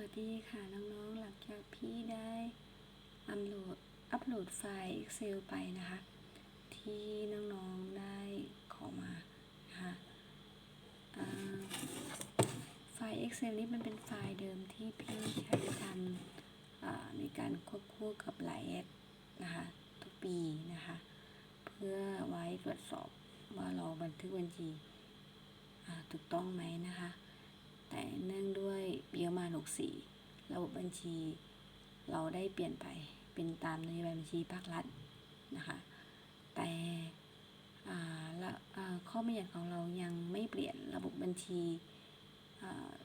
วัสดีค่ะน้องๆ หลังจากพี่ได้อัปโหลดอัปโหลดไฟล์ Excel ไปนะคะ ที่น้องๆ ได้ขอมานะคะอ่าไฟล์ Excel นี้มันเป็นไฟล์เดิมที่พี่ใช้ทำในการควบคู่กับไลน์แอดนะคะทุกปีนะคะ เพื่อไว้ตรวจสอบว่าเราบันทึกบัญชีถูกต้องไหมนะคะ แต่เนื่องด้วยปีประมาณ64 ระบบบัญชี เราได้เปลี่ยนไปเป็นตามนโยบายบัญชีภาครัฐนะคะ แต่อ่าละข้อบัญญัติของเรายังไม่เปลี่ยนระบบบัญชี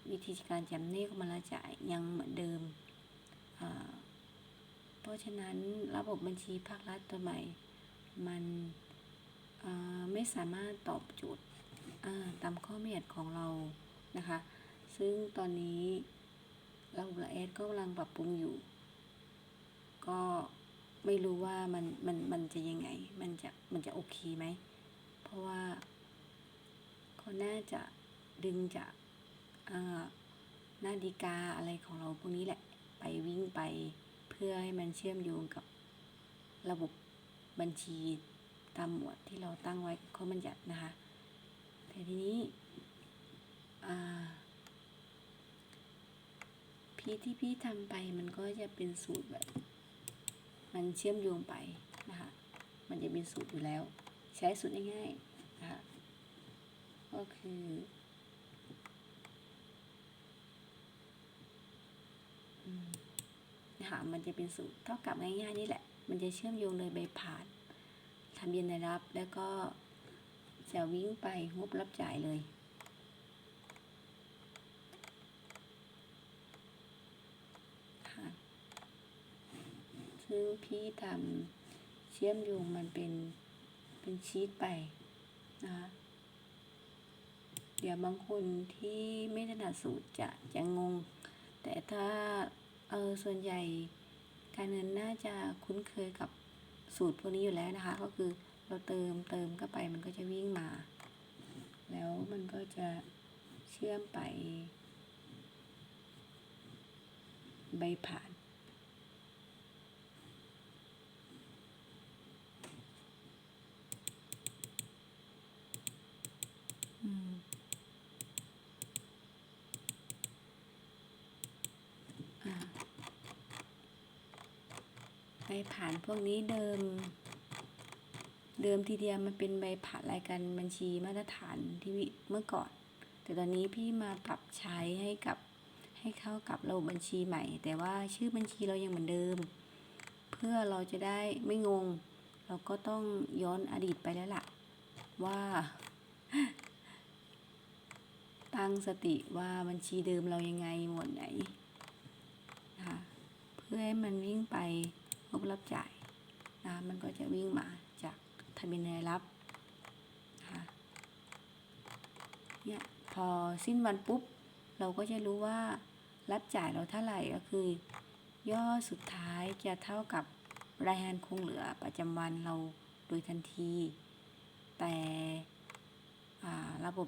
วิธีการจำเนกมาละจ่ายยังเหมือนเดิม เพราะฉะนั้นระบบบัญชีภาครัฐตัวใหม่ มันไม่สามารถตอบโจทย์ตามข้อบัญญัติของเรานะคะ ซึ่งตอนนี้ระบบละเอสก็กำลังปรับปรุงอยู่ ก็ไม่รู้ว่ามันมันมันจะยังไง มันจะมันจะโอเคไหม เพราะว่าเขาน่าจะดึงจากหน้าดีกาอะไรของเราพวกนี้แหละ ไปวิ่งไปเพื่อให้มันเชื่อมโยงกับระบบบัญชีตามหมวดที่เราตั้งไว้ข้อบัญญัตินะคะ แต่ทีนี้อ่า พี่ที่พี่ทำไปมันก็จะเป็นสูตรแบบ มันเชื่อมโยงไปนะคะมันจะเป็นสูตรอยู่แล้ว ใช้สูตรง่ายๆนะคะก็คืออืมค่ะมันจะเป็นสูตรเท่ากับง่ายๆนี่แหละ มันจะเชื่อมโยงโดยใบผ่านทะเบียนรับแล้วก็จะวิ่งไปงบรับจ่ายเลย ค่ะึ่งพี่ทำเชื่อมโยงมันเป็นเป็นชีตไปนะคะเดี๋ยวบางคนที่ไม่ถนัดสูตรจะจะงง แต่ถ้าเออส่วนใหญ่การเงินน่าจะคุ้นเคยกับสูตรพวกนี้อยู่แล้วนะคะ ก็คือเราเติมเติมเข้าไปมันก็จะวิ่งมา แล้วมันก็จะเชื่อมไป ใบผ่าน อืมอ่าใบ ผ่านพวกนี้เดิม เดิมทีเดียวมันเป็นใบผ่านรายการบัญชีมาตรฐานที่เมื่อก่อน แต่ตอนนี้พี่มาปรับใช้ให้กับให้เข้ากับระบบบัญชีใหม่ แต่ว่าชื่อบัญชีเรายังเหมือนเดิม เพื่อเราจะได้ไม่งง เราก็ต้องย้อนอดีตไปแล้วล่ะ ว่า ตั้งสติว่าบัญชีเดิมเรายังไงหมวดไหนนะคะเพื่อให้มันวิ่งไปงบ รับจ่ายนะมันก็จะวิ่งมาจากทะเบียนรายรับนะคะเนี่ยพอสิ้นวันปุ๊บ เราก็จะรู้ว่ารับจ่ายเราเท่าไหร่ก็คือยอดสุดท้ายจะเท่ากับรายงานคงเหลือประจำวันเราโดยทันที แต่ระบบ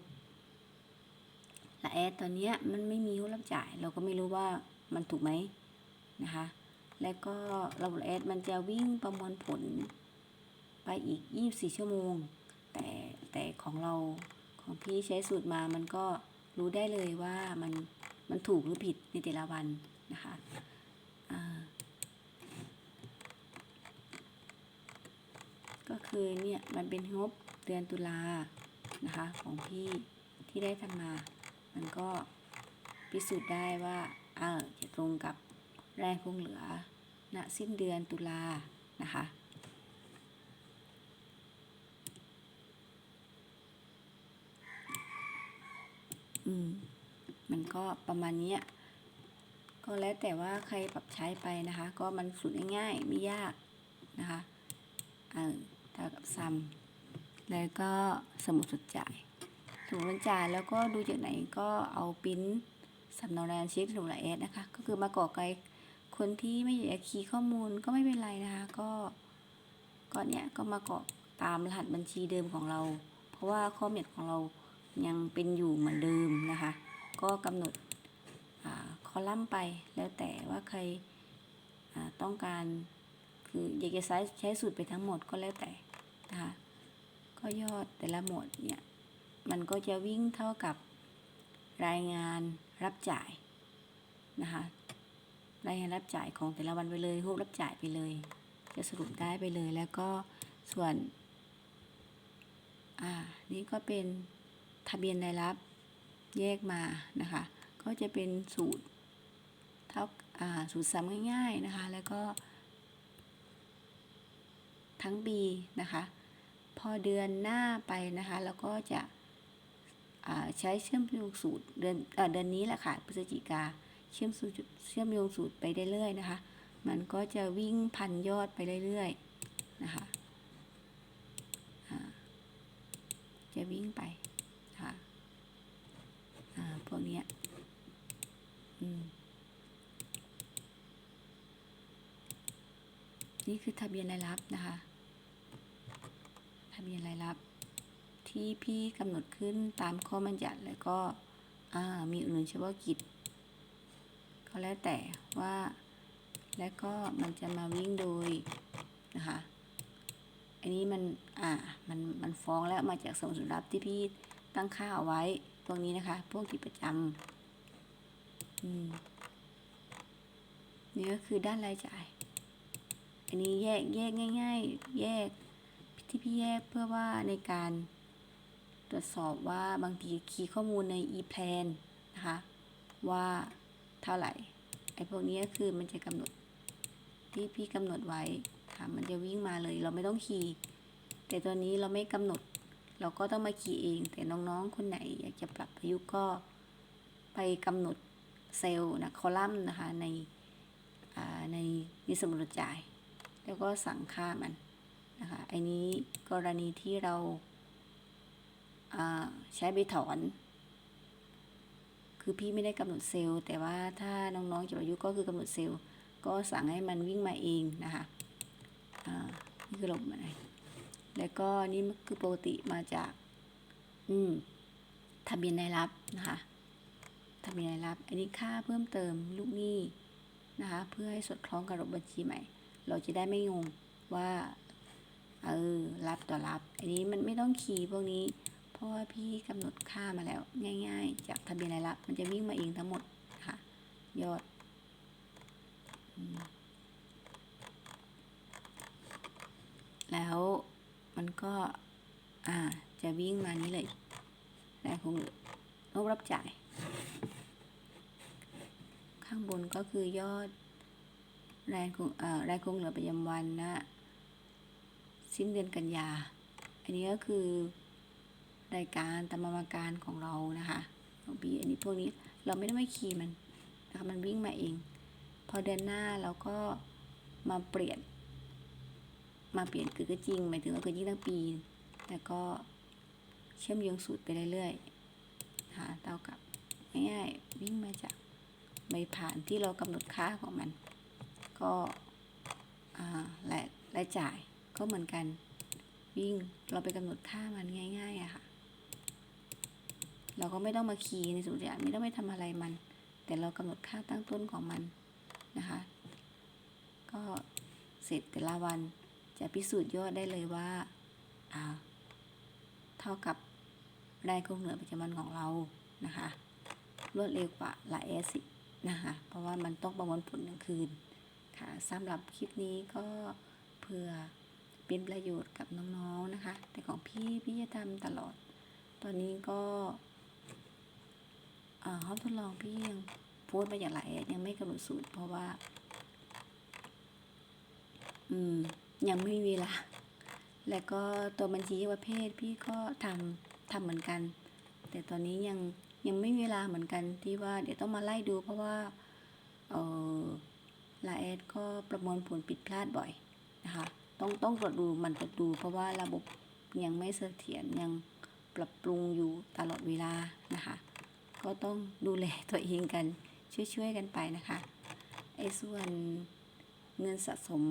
ละแอดตอนนี้มันไม่มีผู้รับจ่าย เราก็ไม่รู้ว่ามันถูกไหมนะคะ แล้วก็ระบบแอดมันจะวิ่งประมวลผลไปอีก 24 ชั่วโมง แต่แต่ของเราของพี่ใช้สูตรมามันก็รู้ได้เลยว่ามันมันถูกหรือผิดในแต่ละวันนะคะก็คือเนี่ยมันเป็นงบเดือนตุลานะคะของพี่ที่ได้ทำมา มันก็พิสูจน์ได้ว่าเออจะตรงกับ แรงคงเหลือณสิ้นเดือนตุลานะคะอืมมันก็ประมาณนี้ก็แล้วแต่ว่าใครปรับใช้ไปนะคะ ก็มันสูตรง่ายๆไม่ยากนะคะเออเท่ากับซัมแล้วก็สมุดสุดจ่ายสมุดจ่ายแล้วก็ดูจากไหนก็เอาปิ้นสำเนาแรงเช็คสมุดละเอสนะคะ ก็คือมาก่อไกล คนที่ไม่อยากจะคีย์ข้อมูลก็ไม่เป็นไรนะคะก็ก็เนี้ยก็มาเกรอกตามรหัสบัญชีเดิมของเรา เพราะว่าข้อเม็ดของเรายังเป็นอยู่เหมือนเดิมนะคะ ก็กำหนดอาคอลัมน์ไปแล้วแต่ว่าใครอ่าต้องการคืออยากจะใช้ใช้สูตรไปทั้งหมดก็แล้วแต่นะคะก็ยอดแต่ละหมวดเนี่ยมันก็จะวิ่งเท่ากับรายงานรับจ่ายนะคะ รายงานรับจ่ายของแต่ละวันไปเลยรูปรับจ่ายไปเลย จะสรุปได้ไปเลยแล้วก็ส่วน อ่า นี่ก็เป็นทะเบียนรายรับแยกมานะคะ ก็จะเป็นสูตรเท่าอ่าสูตรซ้ำง่ายๆนะคะ แล้วก็ ทั้งปีนะคะ พอเดือนหน้าไปนะคะ แล้วก็จะอ่าใช้เชื่อมโยงสูตรเดือนอ่อเดือนนี้แหละค่ะพฤศจิกา เชื่อมสูตรเชื่อมโยงสูตรไปเรื่อยๆนะคะ มันก็จะวิ่งพันยอดไปเรื่อยๆนะคะจะวิ่งไปะคะอ่าพวกนี้นี่คือทะเบียนรายรับนะคะ ทะเบียนรายรับที่พี่กำหนดขึ้นตามข้อบัญญัติแล้วก็มีอุดหนุนเฉพาะกิจ ก็แล้วแต่ว่าแล้วก็มันจะมาวิ่งโดยนะคะอันนี้มันอ่ามันมันฟ้องแล้วมาจากสมุดสุรับที่พี่ตั้งค่าเอาไว้พวกนี้นะคะ พวกที่ประจำอืมนี่ก็คือด้านรายจ่าย อันนี้แยกแยกง่าย ๆ แยกที่พี่แยกเพื่อว่าในการตรวจสอบว่าบางทีคีย์ข้อมูลใน e-plan นะคะว่า เท่าไหร่ไอ้พวกนี้ก็คือมันจะกำหนดที่พี่กำหนดไว้ค่ะมันจะวิ่งมาเลยเราไม่ต้องคีย์แต่ตัวนี้เราไม่กำหนด เราก็ต้องมาคีย์เอง แต่น้องๆ คนไหนอยากจะปรับประยุกต์ก็ไปกำหนดเซลล์นะคอลัมน์นะคะในในนิสมุดจ่าย แล้วก็สั่งค่ามันนะคะไอ้นี้กรณีที่เราอ่าใช้ไปถอน คือพี่ไม่ได้กำหนดเซลล์ แต่ว่าถ้าน้องๆจะประยุก็คือกำหนดเซลล์ ก็สั่งให้มันวิ่งมาเองนะคะอ่านี่คือระบบอะไรแล้วก็นี่คือปกติมาจาก อืมทะเบียนรายรับนะคะทะเบียนรายรับ อันนี้ค่าเพิ่มเติมลูกหนี้นะคะ เพื่อให้สอดคล้องกับระบบบัญชีใหม่ เราจะได้ไม่งงว่า เออ รับต่อรับ อันนี้มันไม่ต้องคีย์พวกนี้ ราะว่าพี่กำหนดค่ามาแล้ว ง่าย ๆ จากทะเบียนรายรับ มันจะวิ่งมาเองทั้งหมดค่ะ ยอดอแล้วมันก็อ่าจะวิ่งมานี้เลยรายคงเหลืองบรับจ่าย ข้างบนก็คือยอดรายคงเอ่อรายคงเหลือประจำวันนะ สิ้นเดือนกันยา อันนี้ก็คือ รายการตามมาการของเรานะคะของปีอันนี้พวกนี้เราไม่ได้ไม่คีย์มันนะคะมันวิ่งมาเอง พอเดือนหน้าเราก็มาเปลี่ยน มาเปลี่ยนคือก็จริงหมายถึงว่าคือยิ่งทั้งปี แต่ก็เชื่อมโยงสูตรไปเรื่อยๆนะคะเท่ากับง่ายๆวิ่งมาจากใบผ่านที่เรากำหนดค่าของมัน ก็อ่ารายรายจ่ายก็เหมือนกันวิ่งเราไปกำหนดค่ามันง่ายๆอะค่ะ เราก็ไม่ต้องมาคีย์ในสูตรอย่างไม่ต้องไปทำอะไรมัน แต่เรากำหนดค่าตั้งต้นของมันนะคะ ก็เสร็จแต่ละวันจะพิสูจน์ยอดได้เลยว่าอ่า เท่ากับรายคงเหลือประจำวันของเรานะคะ รวดเร็วกว่าลายเอสินะคะ เพราะว่ามันต้องประมวลผลหนึ่งคืนค่ะสำหรับคลิปนี้ก็เพื่อเป็นประโยชน์กับน้องๆนะคะ แต่ของพี่พี่จะทำตลอด ตอนนี้ก็ ห้องทดลองพี่ยังโพสต์มาอย่างหลายแอดยังไม่กำหนดสูตรเพราะว่า อืม ยังไม่มีเวลา แล้วก็ตัวบัญชีประเภทพี่ก็ทำทำเหมือนกัน แต่ตอนนี้ยังยังไม่มีเวลาเหมือนกันที่ว่าเดี๋ยวต้องมาไล่ดูเพราะว่า เออลาแอดก็ประมวลผลผิดพลาดบ่อยนะคะ ต้องต้องตรวจดูมันตรวจดู เพราะว่าระบบยังไม่เสถียรยังปรับปรุงอยู่ตลอดเวลานะคะ ก็ต้องดูแลตัวเองกันช่วยๆกันไปนะคะไอ้ส่วนเงินสะสม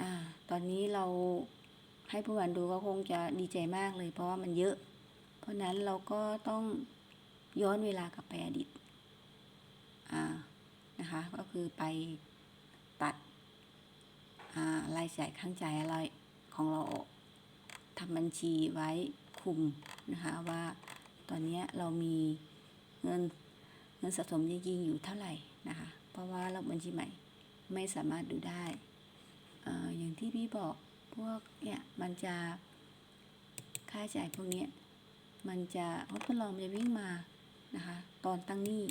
อ่าตอนนี้เราให้ผู้อ่านดูก็คงจะดีใจมากเลย เพราะว่ามันเยอะ เพราะนั้นเราก็ต้องย้อนเวลากลับไปอดีตอ่านะคะก็คือไปตัดอ่ารายจ่ายข้างจ่ายอะไรของเราออกทำบัญชีไว้คุมนะคะว่า ตอนนี้เรามีเงินเงินสะสมจริงๆอยู่เท่าไหร่นะคะ เพราะว่าเราบัญชีใหม่ไม่สามารถดูได้ออย่างที่พี่บอกพวกเนี่ยมันจะค่าใช้จ่ายพวกเนี้ยมันจะทดลองมันจะวิ่งมานะคะตอนตั้งหนี้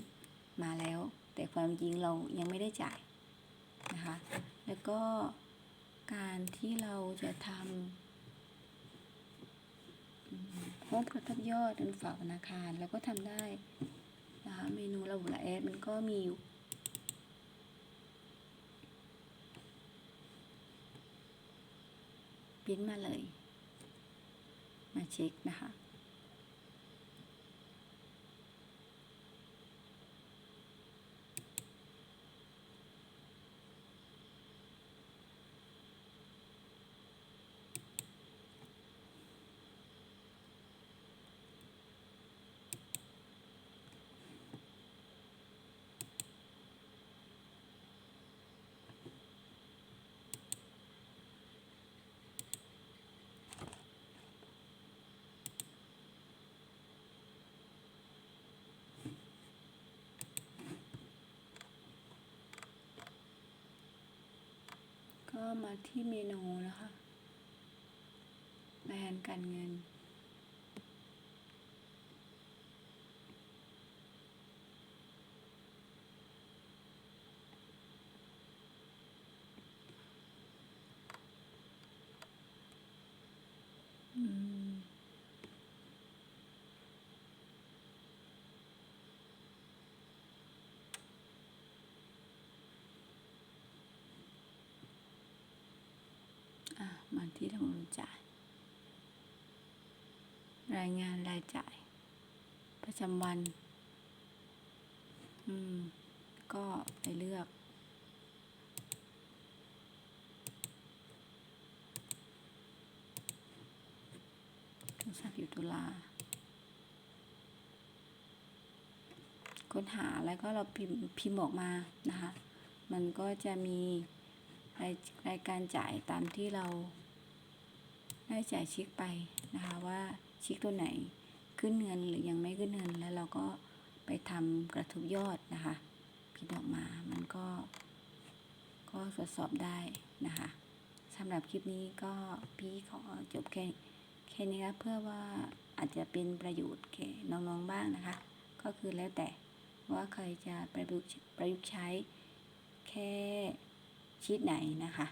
มาแล้ว แต่ความจริงเรายังไม่ได้จ่ายนะคะแล้วก็การที่เราจะทำ มพบกระทับยอดเงินฝากธนาคารแล้วก็ทำได้นะคะเมนูระบุละแอดมันก็มีอยู่พิมพ์มาเลย มาเช็คนะคะ ก็ มาที่เมนูนะคะแบรนการเงิน อืม อะมา ที่ทางายจ่าย รายงานรายจ่าย ประจำวัน อืม ก็ไปเลือกโทรศัพท์อยู่ตุลาค้นหาแล้วก็เราพิมพ์พิมพ์ออกมานะคะ มันก็จะมีรายรายการจ่ายตามที่เรา ได้จ่ายเช็คไปนะคะว่าเช็คตัวไหนขึ้นเงินหรือยังไม่ขึ้นเงินแล้วเราก็ไปทำกระทบยอดนะคะพิมพ์ออกมามันก็ ก็ตรวจสอบได้นะคะสำหรับคลิปนี้ก็พี่ขอจบแค่แค่นี้ครับเพื่อว่าอาจจะเป็นประโยชน์แก่น้องๆบ้างนะคะ ก็คือแล้วแต่ว่าใครจะประยุกต์ประยุกต์ใช้แค่ชีตไหนนะคะ